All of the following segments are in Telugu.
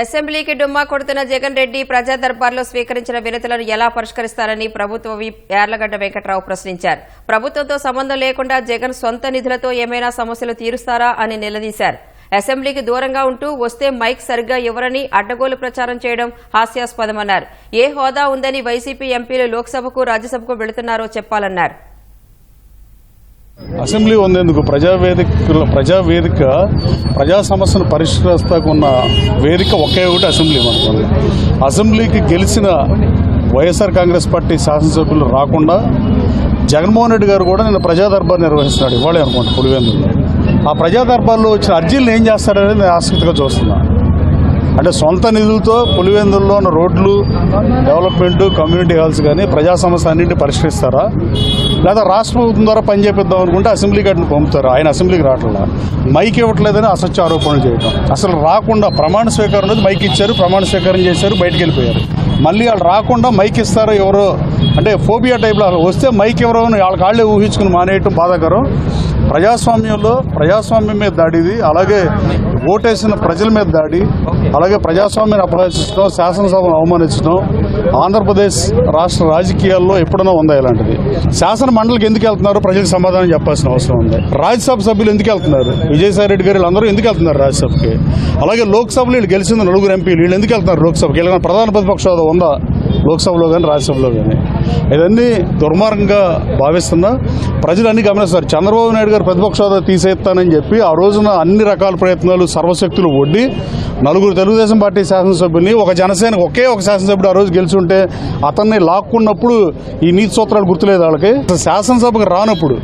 అసెంబ్లీకి డుమ్మా కొడుతున్న జగన్ రెడ్డి ప్రజా దర్బార్లో స్వీకరించిన వినతులను ఎలా పరిష్కరిస్తారని ప్రభుత్వ విప్ యార్లగడ్డ వెంకట్రావు ప్రశ్నించారు. ప్రభుత్వంతో సంబంధం లేకుండా జగన్ సొంత నిధులతో ఏమైనా సమస్యలు తీరుస్తారా అని నిలదీశారు. అసెంబ్లీకి దూరంగా ఉంటూ వస్తే మైక్ సరిగ్గా ఇవ్వరని అడ్డగోలు ప్రచారం చేయడం హాస్యాస్పదమన్నారు. ఏ హోదా ఉందని వైసీపీ ఎంపీలు లోక్సభకు రాజ్యసభకు వెళుతున్నారో చెప్పాలన్నారు. అసెంబ్లీ ఉందేందుకు ప్రజావేదిక ప్రజావేదిక ప్రజా సమస్యను పరిష్కరిస్తాకున్న వేదిక ఒకే ఒకటి అసెంబ్లీ మనకు అసెంబ్లీకి గెలిచిన వైఎస్ఆర్ కాంగ్రెస్ పార్టీ శాసనసభ్యులు రాకుండా జగన్మోహన్ రెడ్డి గారు కూడా నిన్న ప్రజా దర్బార్ నిర్వహిస్తున్నాడు. ఇవాళే అనుకోండి పులివెందులో. ఆ ప్రజా దర్బార్లో వచ్చిన అర్జీలను ఏం చేస్తారనేది నేను ఆసక్తిగా చూస్తున్నాను అంటే సొంత నిధులతో పులివెందుల్లో ఉన్న రోడ్లు డెవలప్మెంట్ కమ్యూనిటీ హాల్స్ కానీ ప్రజా సమస్య అన్నింటినీ పరిష్కరిస్తారా? లేదా రాష్ట్ర ప్రభుత్వం ద్వారా పని చేపిద్దాం అనుకుంటే అసెంబ్లీ అట్ని పంపుతారు. ఆయన అసెంబ్లీకి రావట్లా మైక్ ఇవ్వట్లేదని అసత్య ఆరోపణలు చేయడం అసలు రాకుండా ప్రమాణ స్వీకారం అనేది మైక్ ఇచ్చారు ప్రమాణ స్వీకారం చేశారు బయటికి వెళ్ళిపోయారు. మళ్ళీ వాళ్ళు రాకుండా మైక్ ఇస్తారో ఎవరో అంటే ఫోబియా టైప్లో వస్తే మైక్ ఎవరో వాళ్ళ కాళ్ళే ఊహించుకుని మానేయటం బాధాకరం. ప్రజాస్వామ్యంలో ప్రజాస్వామ్యం మీద దాడిది అలాగే ఓటేసిన ప్రజల మీద దాడి అలాగే ప్రజాస్వామ్యాన్ని అపహరించడం శాసనసభను అవమానించడం ఆంధ్రప్రదేశ్ రాష్ట్ర రాజకీయాల్లో ఎప్పుడైనా ఉందా ఇలాంటిది? శాసన మండలికి ఎందుకు వెళ్తున్నారు? ప్రజలకు సమాధానం చెప్పాల్సిన అవసరం ఉంది. రాజ్యసభ సభ్యులు ఎందుకు వెళ్తున్నారు? విజయసాయి రెడ్డి గారు వీళ్ళందరూ ఎందుకు వెళ్తున్నారు రాజ్యసభకి? అలాగే లోక్సభలో వీళ్ళు గెలిచిన నలుగురు ఎంపీలు వీళ్ళు ఎందుకు వెళ్తున్నారు లోక్సభకి? ఇలా ప్రధాన ప్రతిపక్ష హోదా ఉందా? లోక్సభలో కానీ రాజ్యసభలో కానీ ఇవన్నీ దుర్మార్గంగా భావిస్తున్నా ప్రజలు అన్ని గమనిస్తారు చంద్రబాబు నాయుడు గారు ప్రతిపక్ష హోదా తీసేస్తానని చెప్పి ఆ రోజున అన్ని రకాల ప్రయత్నాలు సర్వశక్తులు ఒడ్డి నలుగురు తెలుగుదేశం పార్టీ శాసనసభ్యుల్ని ఒక జనసేన ఒకే ఒక శాసనసభ్యుడు ఆ రోజు గెలిచుంటే అతన్ని లాక్కున్నప్పుడు ఈ నీతి సూత్రాలు గుర్తులేదు వాళ్ళకి. శాసనసభకు రానప్పుడు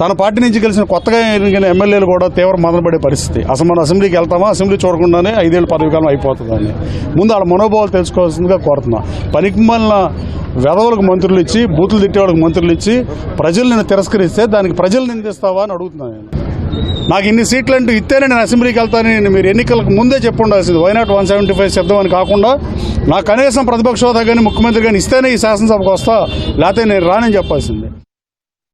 తన పార్టీ నుంచి గెలిచిన కొత్తగా ఎన్నికైన ఎమ్మెల్యేలు కూడా తీవ్ర మదనపడే పరిస్థితి. అసలు మనం అసెంబ్లీకి వెళ్తామా? అసెంబ్లీ చూడకుండానే ఐదేళ్ళు పదవికాలం అయిపోతుందని. ముందు వాళ్ళ మనోభావాలు తెలుసుకోవాల్సిందిగా కోరుతున్నా. పనికి మళ్ళీ వెధవులకు మంత్రులు ఇచ్చి బూతులు తిట్టేవాళ్ళకి మంత్రులు ఇచ్చి ప్రజల్ని తిరస్కరిస్తే దానికి ప్రజలు నిందిస్తావా అని అడుగుతున్నాను నేను. నాకు ఇన్ని సీట్లు అంటూ ఇస్తేనే నేను అసెంబ్లీకి వెళ్తానని మీరు ఎన్నికలకు ముందే చెప్పుండాల్సింది. Why not one seventy five శబ్దం అని కాకుండా నాకు కనీసం ప్రతిపక్ష హోదా కానీ ముఖ్యమంత్రి కానీ ఇస్తేనే ఈ శాసనసభకు వస్తా లేకపోతే నేను రానని చెప్పాల్సిందే.